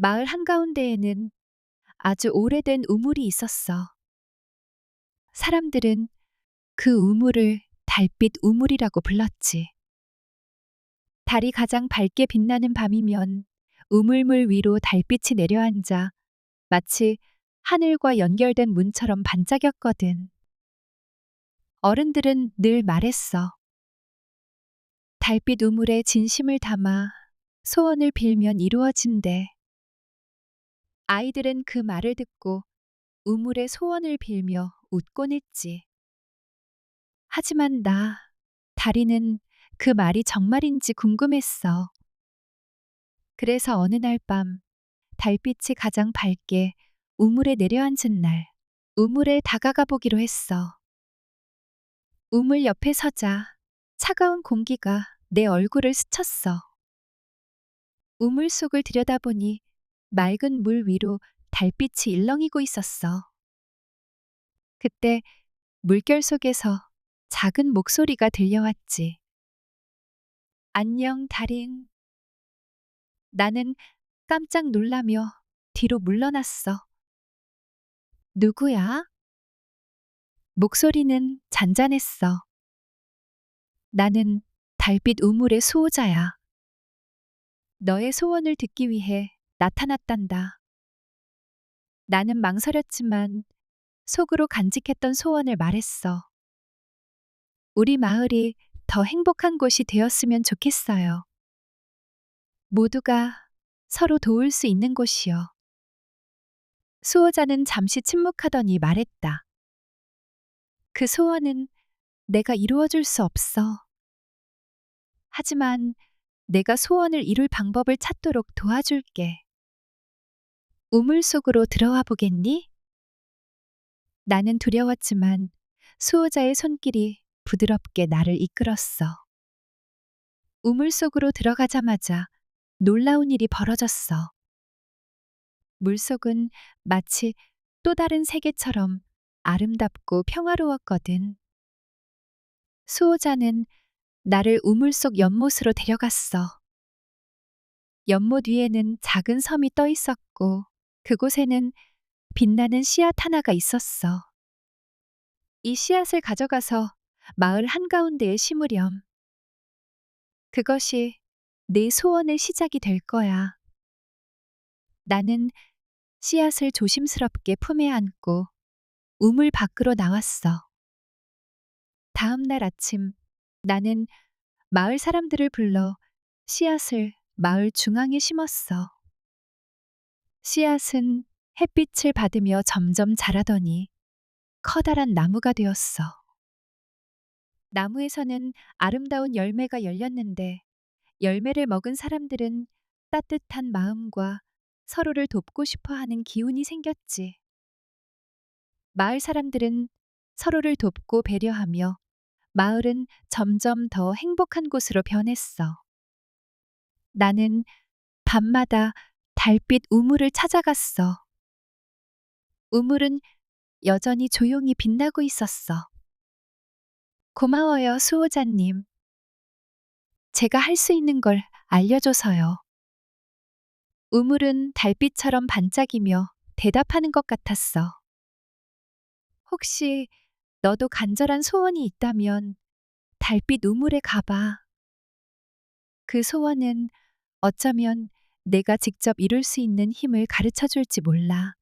마을 한가운데에는 아주 오래된 우물이 있었어. 사람들은 그 우물을 달빛 우물이라고 불렀지. 달이 가장 밝게 빛나는 밤이면 우물물 위로 달빛이 내려앉아 마치 하늘과 연결된 문처럼 반짝였거든. 어른들은 늘 말했어. 달빛 우물에 진심을 담아 소원을 빌면 이루어진대. 아이들은 그 말을 듣고 우물에 소원을 빌며 웃곤 했지. 하지만 나, 다리는 그 말이 정말인지 궁금했어. 그래서 어느 날 밤, 달빛이 가장 밝게 우물에 내려앉은 날, 우물에 다가가 보기로 했어. 우물 옆에 서자 차가운 공기가 내 얼굴을 스쳤어. 우물 속을 들여다보니 맑은 물 위로 달빛이 일렁이고 있었어. 그때 물결 속에서 작은 목소리가 들려왔지. 안녕, 달인. 나는 깜짝 놀라며 뒤로 물러났어. 누구야? 목소리는 잔잔했어. 나는 달빛 우물의 수호자야. 너의 소원을 듣기 위해 나타났단다. 나는 망설였지만 속으로 간직했던 소원을 말했어. 우리 마을이 더 행복한 곳이 되었으면 좋겠어요. 모두가 서로 도울 수 있는 곳이요. 수호자는 잠시 침묵하더니 말했다. 그 소원은 내가 이루어줄 수 없어. 하지만 내가 소원을 이룰 방법을 찾도록 도와줄게. 우물 속으로 들어와 보겠니? 나는 두려웠지만 수호자의 손길이 부드럽게 나를 이끌었어. 우물 속으로 들어가자마자 놀라운 일이 벌어졌어. 물속은 마치 또 다른 세계처럼 아름답고 평화로웠거든. 수호자는 나를 우물 속 연못으로 데려갔어. 연못 위에는 작은 섬이 떠 있었고 그곳에는 빛나는 씨앗 하나가 있었어. 이 씨앗을 가져가서 마을 한가운데에 심으렴. 그것이 내 소원의 시작이 될 거야. 나는 씨앗을 조심스럽게 품에 안고 우물 밖으로 나왔어. 다음 날 아침 나는 마을 사람들을 불러 씨앗을 마을 중앙에 심었어. 씨앗은 햇빛을 받으며 점점 자라더니 커다란 나무가 되었어. 나무에서는 아름다운 열매가 열렸는데 열매를 먹은 사람들은 따뜻한 마음과 서로를 돕고 싶어 하는 기운이 생겼지. 마을 사람들은 서로를 돕고 배려하며 마을은 점점 더 행복한 곳으로 변했어. 나는 밤마다 달빛 우물을 찾아갔어. 우물은 여전히 조용히 빛나고 있었어. 고마워요, 수호자님. 제가 할 수 있는 걸 알려줘서요. 우물은 달빛처럼 반짝이며 대답하는 것 같았어. 혹시 너도 간절한 소원이 있다면 달빛 우물에 가봐. 그 소원은 어쩌면 내가 직접 이룰 수 있는 힘을 가르쳐 줄지 몰라.